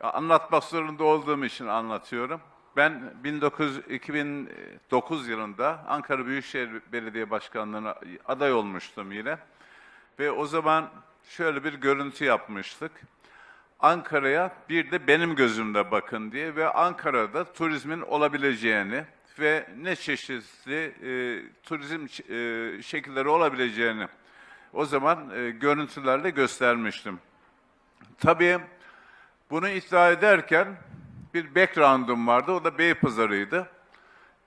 Anlatmak zorunda olduğum için anlatıyorum. Ben 1900, 2009 yılında Ankara Büyükşehir Belediye Başkanlığı'na aday olmuştum yine. Ve o zaman şöyle bir görüntü yapmıştık. Ankara'ya bir de benim gözümle bakın diye ve Ankara'da turizmin olabileceğini ve ne çeşitli e, turizm e, şekilleri olabileceğini o zaman e, görüntülerle göstermiştim. Tabii bunu iddia ederken bir background'um vardı. O da Beypazarı'ydı.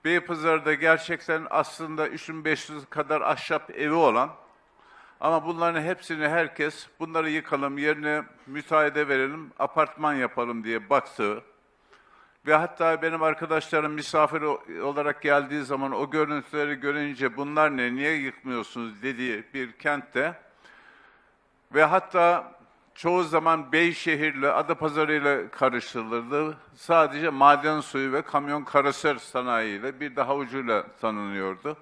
Beypazarı'da gerçekten aslında 3500 kadar ahşap evi olan ama bunların hepsini herkes bunları yıkalım, yerine müteahhide verelim, apartman yapalım diye baktığı ve hatta benim arkadaşlarım misafir olarak geldiği zaman o görüntüleri görünce bunlar ne, niye yıkmıyorsunuz dediği bir kentte ve hatta çoğu zaman Beyşehir'le, Adapazarı'yla karıştırılırdı. Sadece maden suyu ve kamyon karoser sanayiyle bir de havucuyla tanınıyordu.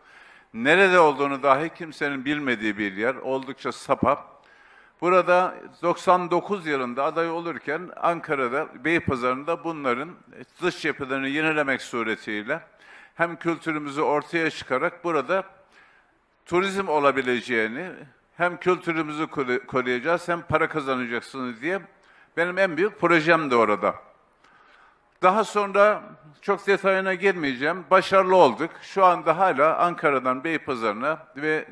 Nerede olduğunu dahi kimsenin bilmediği bir yer, oldukça sapa. Burada 99 yılında aday olurken Ankara'da, Beypazarı'nda bunların dış yapılarını yenilemek suretiyle hem kültürümüzü ortaya çıkarak burada turizm olabileceğini, hem kültürümüzü koru- koruyacağız hem para kazanacaksınız diye benim en büyük projem de orada. Daha sonra çok detayına girmeyeceğim. Başarılı olduk. Şu anda hala Ankara'dan Beypazarı'na ve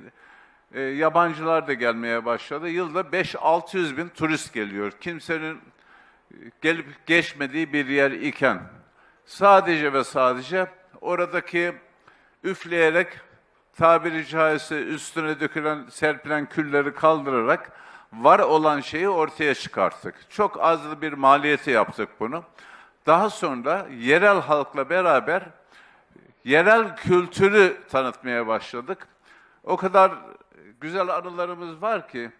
e, yabancılar da gelmeye başladı. Yılda 5-600 bin turist geliyor. Kimsenin e, gelip geçmediği bir yer iken sadece ve sadece oradaki üfleyerek tabiri caizse üstüne dökülen, serpilen külleri kaldırarak var olan şeyi ortaya çıkarttık. Çok az bir maliyeti yaptık bunu. Daha sonra yerel halkla beraber yerel kültürü tanıtmaya başladık. O kadar güzel anılarımız var ki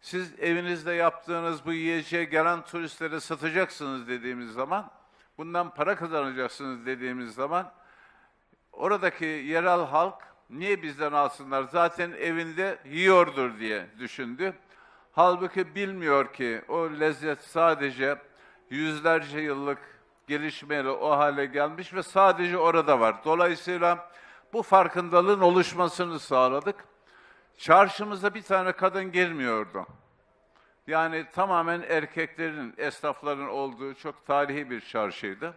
siz evinizde yaptığınız bu yiyeceğe gelen turistlere satacaksınız dediğimiz zaman, bundan para kazanacaksınız dediğimiz zaman oradaki yerel halk niye bizden alsınlar zaten evinde yiyordur diye düşündü. Halbuki bilmiyor ki o lezzet sadece yüzlerce yıllık gelişmeyle o hale gelmiş ve sadece orada var. Dolayısıyla bu farkındalığın oluşmasını sağladık. Çarşımıza bir tane kadın girmiyordu. Yani tamamen erkeklerin, esnafların olduğu çok tarihi bir çarşıydı.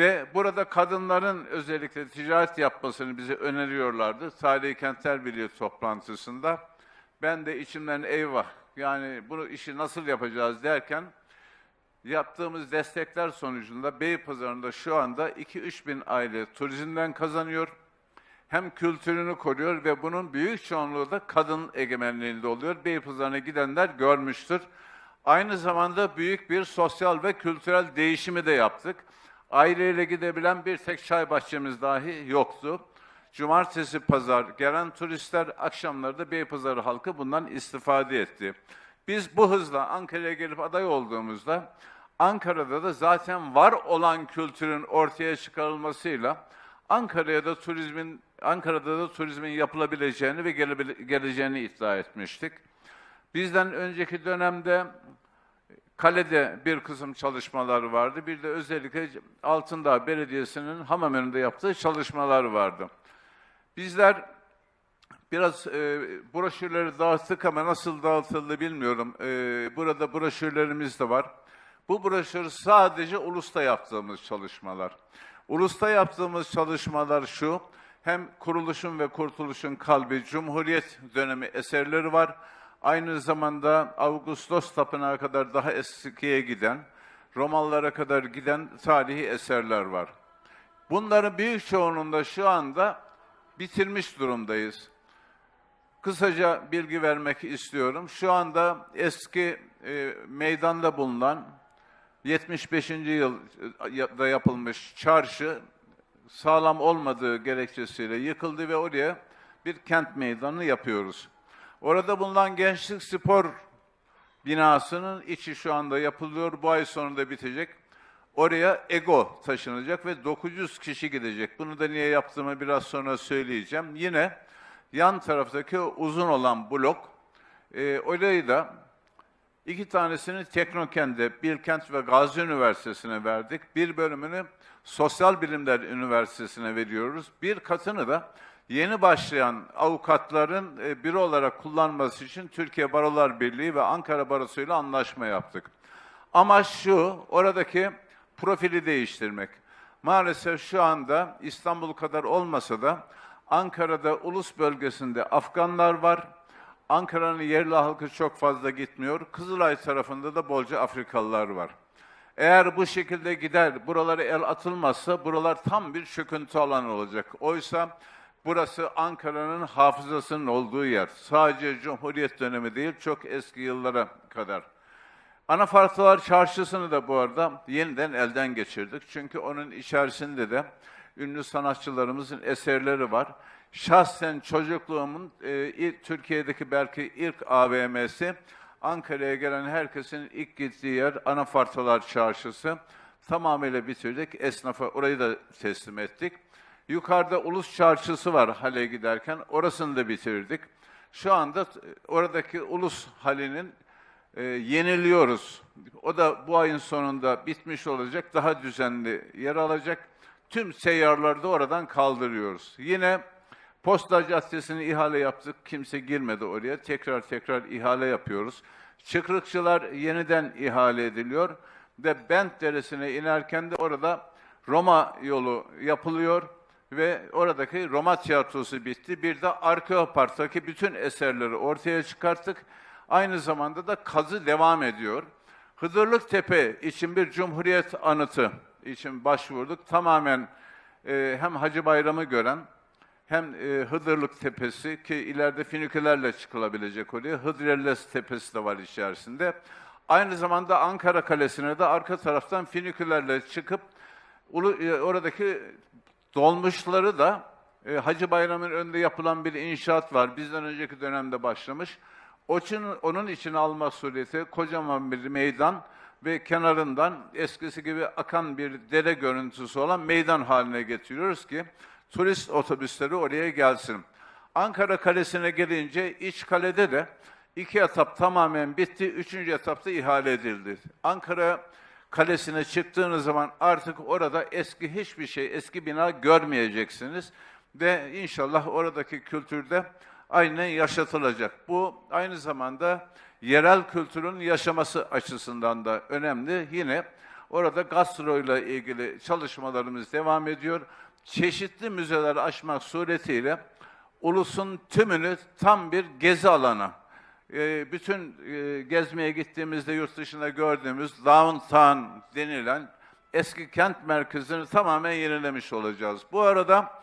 Ve burada kadınların özellikle ticaret yapmasını bize öneriyorlardı. Tarihi Kentler Birliği toplantısında. Ben de içimden eyvah yani bunu işi nasıl yapacağız derken yaptığımız destekler sonucunda Beypazarı'nda şu anda 2-3 bin aile turizmden kazanıyor. Hem kültürünü koruyor ve bunun büyük çoğunluğu da kadın egemenliğinde oluyor. Beypazarı'na gidenler görmüştür. Aynı zamanda büyük bir sosyal ve kültürel değişimi de yaptık. Aileyle gidebilen bir tek çay bahçemiz dahi yoktu. Cumartesi, pazar gelen turistler akşamları da Beypazarı halkı bundan istifade etti. Biz bu hızla Ankara'ya gelip aday olduğumuzda Ankara'da da zaten var olan kültürün ortaya çıkarılmasıyla Ankara'ya da turizmin Ankara'da da turizmin yapılabileceğini ve geleceğini iddia etmiştik. Bizden önceki dönemde Kale'de bir kısım çalışmalar vardı. Bir de özellikle Altındağ Belediyesi'nin Hamamönü'nde yaptığı çalışmalar vardı. Bizler biraz e, broşürleri dağıttık ama nasıl dağıtıldı bilmiyorum. E, burada broşürlerimiz de var. Bu broşür sadece Ulus'ta yaptığımız çalışmalar. Ulus'ta yaptığımız çalışmalar şu, hem kuruluşun ve kurtuluşun kalbi Cumhuriyet dönemi eserleri var. Aynı zamanda Ağustos Tapınağı kadar daha eskiye giden, Romalılara kadar giden tarihi eserler var. Bunların büyük çoğunluğunda şu anda bitirmiş durumdayız. Kısaca bilgi vermek istiyorum. Şu anda eski e, meydanda bulunan 75. yılda yapılmış çarşı sağlam olmadığı gerekçesiyle yıkıldı ve oraya bir kent meydanı yapıyoruz. Orada bulunan Gençlik Spor binasının içi şu anda yapılıyor. Bu ay sonunda bitecek. Oraya Ego taşınacak ve 900 kişi gidecek. Bunu da niye yaptığımı biraz sonra söyleyeceğim. Yine yan taraftaki uzun olan blok, e, orayı da İki tanesini Teknokent'te, Bilkent ve Gazi Üniversitesi'ne verdik. Bir bölümünü Sosyal Bilimler Üniversitesi'ne veriyoruz. Bir katını da yeni başlayan avukatların e, biri olarak kullanması için Türkiye Barolar Birliği ve Ankara Barosu ile anlaşma yaptık. Amaç şu, oradaki profili değiştirmek. Maalesef şu anda İstanbul kadar olmasa da Ankara'da ulus bölgesinde Afganlar var. Ankara'nın yerli halkı çok fazla gitmiyor. Kızılay tarafında da bolca Afrikalılar var. Eğer bu şekilde gider, buralara el atılmazsa buralar tam bir çöküntü alanı olacak. Oysa burası Ankara'nın hafızasının olduğu yer. Sadece Cumhuriyet dönemi değil, çok eski yıllara kadar. Anafartalar Çarşısı'nı da bu arada yeniden elden geçirdik. Çünkü onun içerisinde de ünlü sanatçılarımızın eserleri var. Şahsen çocukluğumun e, Türkiye'deki belki ilk AVM'si Ankara'ya gelen herkesin ilk gittiği yer Anafartalar Çarşısı. Tamamıyla bitirdik. Esnafa orayı da teslim ettik. Yukarıda Ulus Çarşısı var hale giderken. Orasını da bitirdik. Şu anda e, oradaki Ulus halinin e, yeniliyoruz. O da bu ayın sonunda bitmiş olacak. Daha düzenli yer alacak. Tüm seyyarları da oradan kaldırıyoruz. Yine Posta Caddesi'ne ihale yaptık. Kimse girmedi oraya. Tekrar tekrar ihale yapıyoruz. Çıkrıkçılar yeniden ihale ediliyor. Ve Bent Deresi'ne inerken de orada Roma yolu yapılıyor ve oradaki Roma tiyatrosu bitti. Bir de Arkeopark'taki bütün eserleri ortaya çıkarttık. Aynı zamanda da kazı devam ediyor. Hıdırlık Tepe için bir Cumhuriyet anıtı için başvurduk. Tamamen e, hem Hacı Bayram'ı gören hem e, Hıdırlık Tepesi ki ileride finikülerle çıkılabilecek oraya. Hıdrellez Tepesi de var içerisinde. Aynı zamanda Ankara Kalesi'ne de arka taraftan finikülerle çıkıp e, oradaki dolmuşları da e, Hacı Bayram'ın önünde yapılan bir inşaat var. Bizden önceki dönemde başlamış. İçin, onun için almak sureti kocaman bir meydan ve kenarından eskisi gibi akan bir dere görüntüsü olan meydan haline getiriyoruz ki turist otobüsleri oraya gelsin. Ankara Kalesi'ne gelince iç kalede de iki etap tamamen bitti. Üçüncü etapta ihale edildi. Ankara Kalesi'ne çıktığınız zaman artık orada eski hiçbir şey, eski bina görmeyeceksiniz. Ve inşallah oradaki kültürde aynen yaşatılacak. Bu aynı zamanda yerel kültürün yaşaması açısından da önemli. Yine orada gastro ile ilgili çalışmalarımız devam ediyor. Çeşitli müzeler açmak suretiyle ulusun tümünü tam bir gezi alanı. Ee, bütün e, gezmeye gittiğimizde yurt dışında gördüğümüz downtown denilen eski kent merkezini tamamen yenilemiş olacağız. Bu arada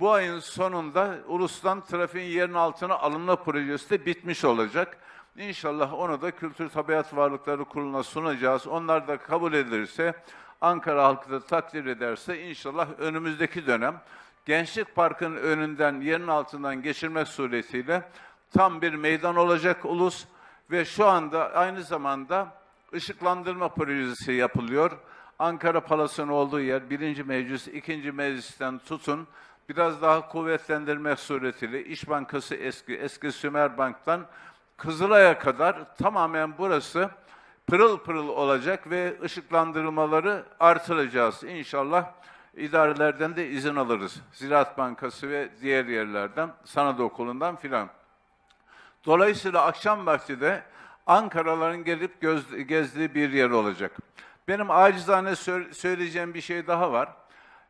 bu ayın sonunda ulustan trafiğin yerin altına alınma projesi de bitmiş olacak. İnşallah onu da Kültür Tabiat Varlıkları Kurulu'na sunacağız. Onlar da kabul edilirse, Ankara halkı da takdir ederse inşallah önümüzdeki dönem Gençlik Parkı'nın önünden, yerin altından geçirmek suretiyle tam bir meydan olacak ulus ve şu anda aynı zamanda ışıklandırma projesi yapılıyor. Ankara Palası'nın olduğu yer, birinci meclis, ikinci meclisten tutun, biraz daha kuvvetlendirmek suretiyle İş Bankası eski, eski Sümer Bank'tan Kızılay'a kadar tamamen burası pırıl pırıl olacak ve ışıklandırmaları artıracağız. İnşallah idarelerden de izin alırız. Ziraat Bankası ve diğer yerlerden, sanat okulundan filan. Dolayısıyla akşam vakti de Ankaraların gelip göz, gezdiği bir yer olacak. Benim acizane söyleyeceğim bir şey daha var.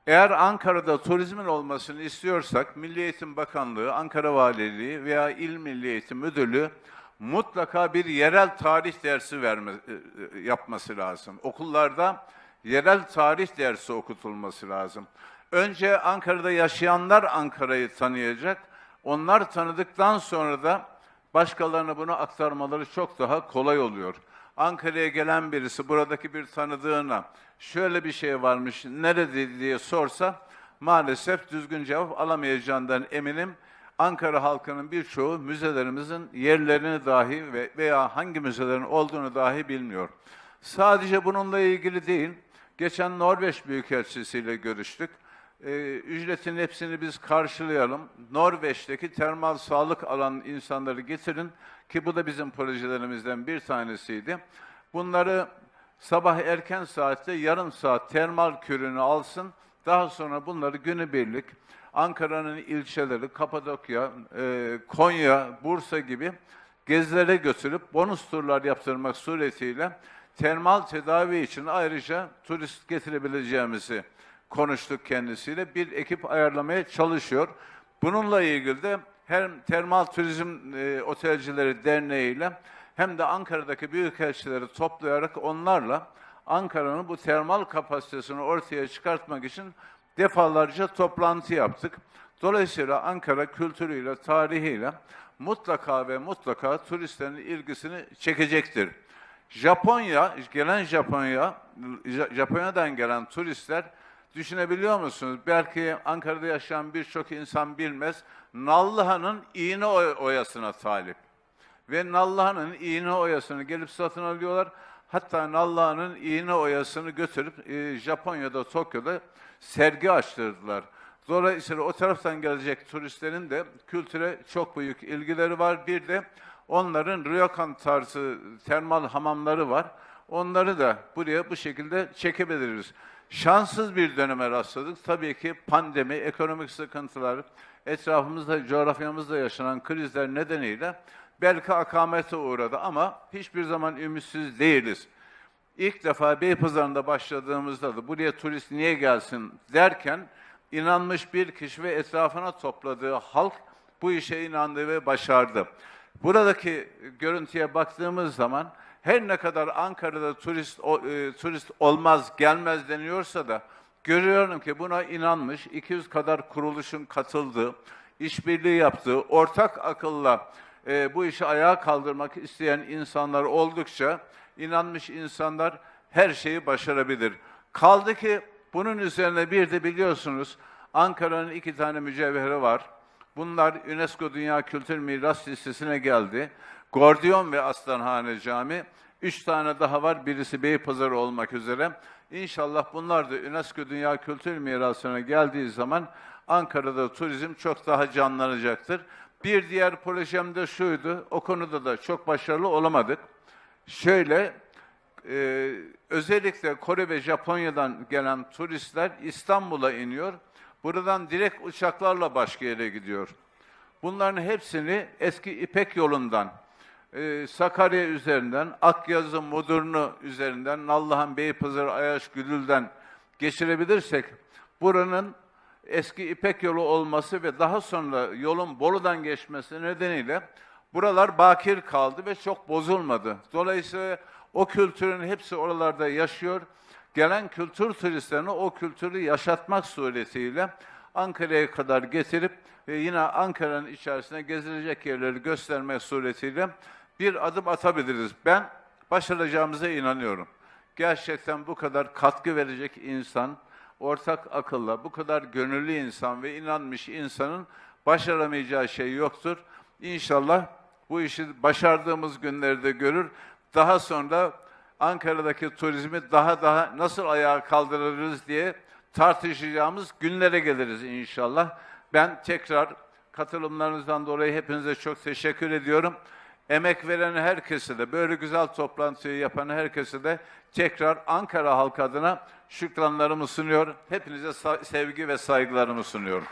Eğer Ankara'da turizmin olmasını istiyorsak Milli Eğitim Bakanlığı, Ankara Valiliği veya İl Milli Eğitim Müdürlüğü mutlaka bir yerel tarih dersi verme, e, e, yapması lazım. Okullarda yerel tarih dersi okutulması lazım. Önce Ankara'da yaşayanlar Ankara'yı tanıyacak. Onlar tanıdıktan sonra da başkalarına bunu aktarmaları çok daha kolay oluyor. Ankara'ya gelen birisi buradaki bir tanıdığına şöyle bir şey varmış, nerede diye sorsa maalesef düzgün cevap alamayacağından eminim. Ankara halkının birçoğu müzelerimizin yerlerini dahi veya hangi müzelerin olduğunu dahi bilmiyor. Sadece bununla ilgili değil, geçen Norveç Büyükelçisi ile görüştük. Ee, ücretin hepsini biz karşılayalım. Norveç'teki termal sağlık alan insanları getirin, ki bu da bizim projelerimizden bir tanesiydi. Bunları sabah erken saatte yarım saat termal kürünü alsın. Daha sonra bunları günübirlik Ankara'nın ilçeleri, Kapadokya, e, Konya, Bursa gibi gezilere götürüp bonus turlar yaptırmak suretiyle termal tedavi için ayrıca turist getirebileceğimizi konuştuk kendisiyle. Bir ekip ayarlamaya çalışıyor. Bununla ilgili de hem Termal Turizm e, Otelcileri Derneği ile hem de Ankara'daki büyükelçileri toplayarak onlarla Ankara'nın bu termal kapasitesini ortaya çıkartmak için defalarca toplantı yaptık. Dolayısıyla Ankara kültürüyle, tarihiyle mutlaka ve mutlaka turistlerin ilgisini çekecektir. Japonya, gelen Japonya, Ja- Japonya'dan gelen turistler düşünebiliyor musunuz? Belki Ankara'da yaşayan birçok insan bilmez. Nallıhan'ın iğne oy- oyasına talip. Ve Nallıhan'ın iğne oyasını gelip satın alıyorlar. Hatta Nallıhan'ın iğne oyasını götürüp e, Japonya'da, Tokyo'da sergi açtırdılar. Dolayısıyla o taraftan gelecek turistlerin de kültüre çok büyük ilgileri var. Bir de onların ryokan tarzı termal hamamları var. Onları da buraya bu şekilde çekebiliriz. Şanssız bir döneme rastladık. Tabii ki pandemi, ekonomik sıkıntılar, etrafımızda, coğrafyamızda yaşanan krizler nedeniyle belki akamete uğradı ama hiçbir zaman ümitsiz değiliz. İlk defa Beypazarı'nda başladığımızda da buraya turist niye gelsin derken inanmış bir kişi ve etrafına topladığı halk bu işe inandı ve başardı. Buradaki görüntüye baktığımız zaman her ne kadar Ankara'da turist e, turist olmaz, gelmez deniyorsa da görüyorum ki buna inanmış 200 kadar kuruluşun katıldığı, işbirliği yaptığı, ortak akılla e, bu işi ayağa kaldırmak isteyen insanlar oldukça inanmış insanlar her şeyi başarabilir. Kaldı ki bunun üzerine bir de biliyorsunuz Ankara'nın iki tane mücevheri var. Bunlar UNESCO Dünya Kültür Miras Listesi'ne geldi. Gordiyon ve Aslanhane Cami. Üç tane daha var. Birisi Beypazarı olmak üzere. İnşallah bunlar da UNESCO Dünya Kültür Mirası'na geldiği zaman Ankara'da turizm çok daha canlanacaktır. Bir diğer projem de şuydu. O konuda da çok başarılı olamadık. Şöyle, e, özellikle Kore ve Japonya'dan gelen turistler İstanbul'a iniyor. Buradan direkt uçaklarla başka yere gidiyor. Bunların hepsini eski İpek yolundan, e, Sakarya üzerinden, Akyazı, Mudurnu üzerinden, Nallıhan, Beypazarı, Ayaş, Gülül'den geçirebilirsek buranın eski İpek yolu olması ve daha sonra yolun Bolu'dan geçmesi nedeniyle buralar bakir kaldı ve çok bozulmadı. Dolayısıyla o kültürün hepsi oralarda yaşıyor. Gelen kültür turistlerine o kültürü yaşatmak suretiyle Ankara'ya kadar getirip ve yine Ankara'nın içerisinde gezilecek yerleri göstermek suretiyle bir adım atabiliriz. Ben başaracağımıza inanıyorum. Gerçekten bu kadar katkı verecek insan, ortak akılla, bu kadar gönüllü insan ve inanmış insanın başaramayacağı şey yoktur. İnşallah bu işi başardığımız günlerde görür. Daha sonra Ankara'daki turizmi daha daha nasıl ayağa kaldırırız diye tartışacağımız günlere geliriz inşallah. Ben tekrar katılımlarınızdan dolayı hepinize çok teşekkür ediyorum. Emek veren herkese de, böyle güzel toplantıyı yapan herkese de tekrar Ankara halkı adına şükranlarımı sunuyor. Hepinize sevgi ve saygılarımı sunuyorum.